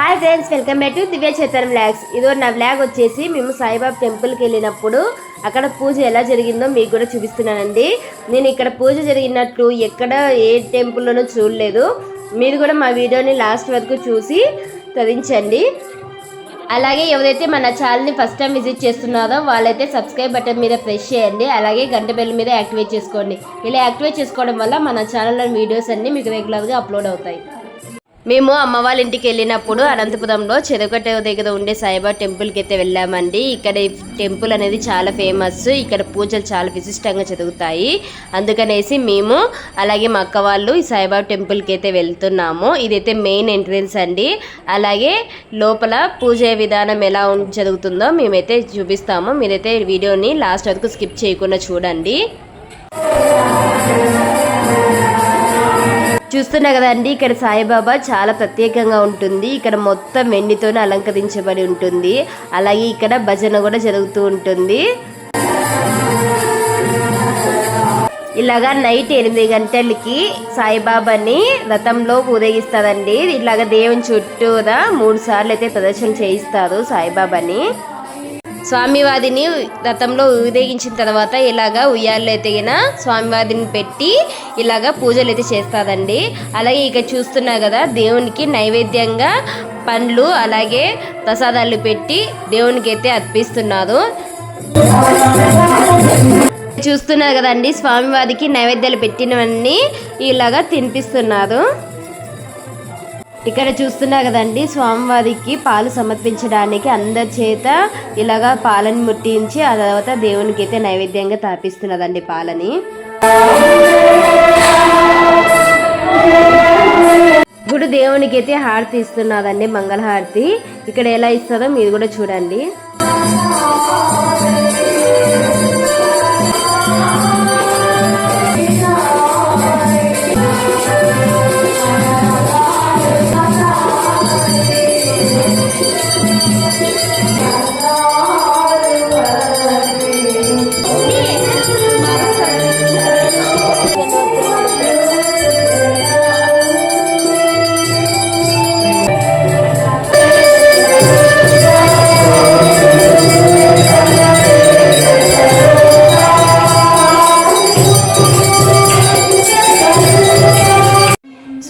Hi friends welcome back to Divya Chetanam vlogs ఇదో నా vlog వచ్చేసి మేము సాయిబాబా టెంపుల్కి వెళ్ళినప్పుడు అక్కడ పూజ ఎలా జరిగిందో మీకు కూడా చూపిస్తున్నానండి. నేను ఇక్కడ పూజ జరిగినట్లు ఎక్కడ ఏ టెంపుల్లోనూ చూడలేదు. మీరు కూడా మా వీడియోని లాస్ట్ వరకు చూసి తరించండి. అలాగే ఎవరైతే మన ఛానల్ని ఫస్ట్ టైం విజిట్ చేస్తున్నారో వాళ్ళైతే సబ్స్క్రైబ్ బటన్ మీద ప్రెస్ చేయండి. అలాగే గంట బెల్ మీద యాక్టివేట్ చేసుకోండి. ఇలా యాక్టివేట్ చేసుకోవడం వల్ల మన ఛానల్లో వీడియోస్ అన్నీ మీకు రెగ్యులర్గా అప్లోడ్ అవుతాయి. మేము అమ్మ వాళ్ళ ఇంటికి వెళ్ళినప్పుడు అనంతపురంలో చెరుకట్ట దగ్గర ఉండే సాయిబాబా టెంపుల్కి అయితే వెళ్ళామండి. ఇక్కడ టెంపుల్ అనేది చాలా ఫేమస్. ఇక్కడ పూజలు చాలా విశిష్టంగా జరుగుతాయి. అందుకనేసి మేము అలాగే మా అక్క వాళ్ళు ఈ సాయిబాబా టెంపుల్కి అయితే వెళ్తున్నాము. ఇదైతే మెయిన్ ఎంట్రన్స్ అండి. అలాగే లోపల పూజ విధానం ఎలా ఉం- జరుగుతుందో మేమైతే చూపిస్తాము. మీరైతే వీడియోని లాస్ట్ వరకు స్కిప్ చేయకుండా చూడండి. చూస్తున్నా కదండి ఇక్కడ సాయిబాబా చాలా ప్రత్యేకంగా ఉంటుంది. ఇక్కడ మొత్తం వెండితోనే అలంకరించబడి ఉంటుంది. అలాగే ఇక్కడ భజన కూడా జరుగుతూ ఉంటుంది. ఇలాగా నైట్ ఎనిమిది గంటలకి సాయిబాబాని రథంలో ఊరేగిస్తారండి. ఇలాగ దేవుని చుట్టూరా మూడు సార్లు అయితే ప్రదర్శన చేయిస్తారు సాయిబాబాని. స్వామివారిని రథంలో ఊరేగించిన తర్వాత ఇలాగా ఉయ్యాల్లో ఎదిగిన స్వామివారిని పెట్టి ఇలాగా పూజలు అయితే చేస్తారండి. అలాగే ఇక చూస్తున్నా కదా దేవునికి నైవేద్యంగా పండ్లు అలాగే ప్రసాదాలు పెట్టి దేవునికి అయితే అర్పిస్తున్నారు. చూస్తున్నారు కదండి స్వామివారికి నైవేద్యాలు పెట్టినవన్నీ ఇలాగా తినిపిస్తున్నారు. ఇక్కడ చూస్తున్నా కదండి స్వామివారికి పాలు సమర్పించడానికి అందరి చేత ఇలాగా పాలను ముట్టించి ఆ తర్వాత దేవునికి అయితే నైవేద్యంగా తాపిస్తున్నదండి పాలని. గుడి దేవునికి అయితే హారతి ఇస్తున్నదండి మంగళహారతి ఇక్కడ ఎలా ఇస్తారో మీరు కూడా చూడండి.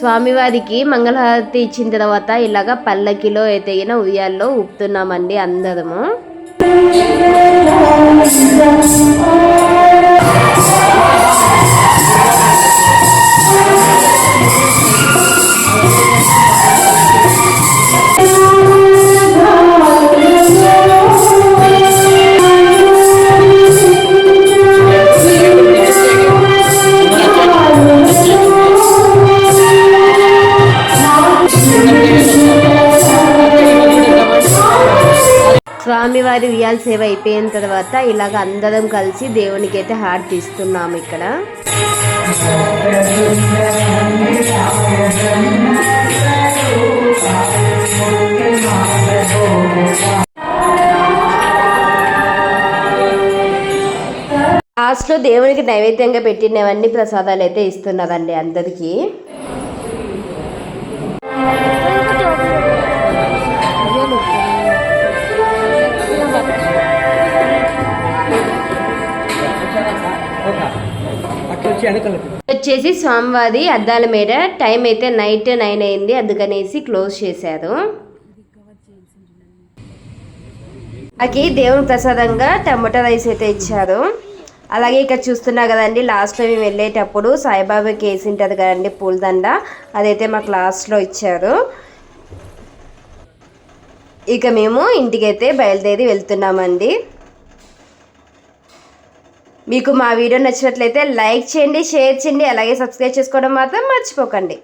స్వామివారికి మంగళహారతి ఇచ్చిన తర్వాత ఇలాగా పల్లకిలో ఎదిగిన ఉయ్యాల్లో ఊపుతున్నామండి అందరము. స్వామివారి ఉయ్యాల సేవ అయిపోయిన తర్వాత ఇలాగ అందరం కలిసి దేవునికి అయితే హార్ట్ ఇస్తున్నాము ఇక్కడ. లాస్ట్లో దేవునికి నైవేద్యంగా పెట్టినవన్నీ ప్రసాదాలు అయితే ఇస్తున్నారండి అందరికీ. వచ్చేసి స్వామివారి అద్దాల మీద టైం అయితే నైట్ నైన్ అయింది. అందుకనేసి క్లోజ్ చేశారు. అకి దేవుని ప్రసాదంగా టమాటా రైస్ అయితే ఇచ్చారు. అలాగే ఇక్కడ చూస్తున్నా కదండి లాస్ట్లో మేము వెళ్ళేటప్పుడు సాయిబాబాకి వేసి ఉంటుంది కదండి పూలదండ. అదైతే మాకు లాస్ట్లో ఇచ్చారు. ఇక మేము ఇంటికైతే బయలుదేరి వెళ్తున్నామండి. మీకు మా వీడియో నచ్చినట్లయితే లైక్ చేయండి షేర్ చేయండి అలాగే సబ్స్క్రైబ్ చేసుకోవడం మాత్రం మర్చిపోకండి.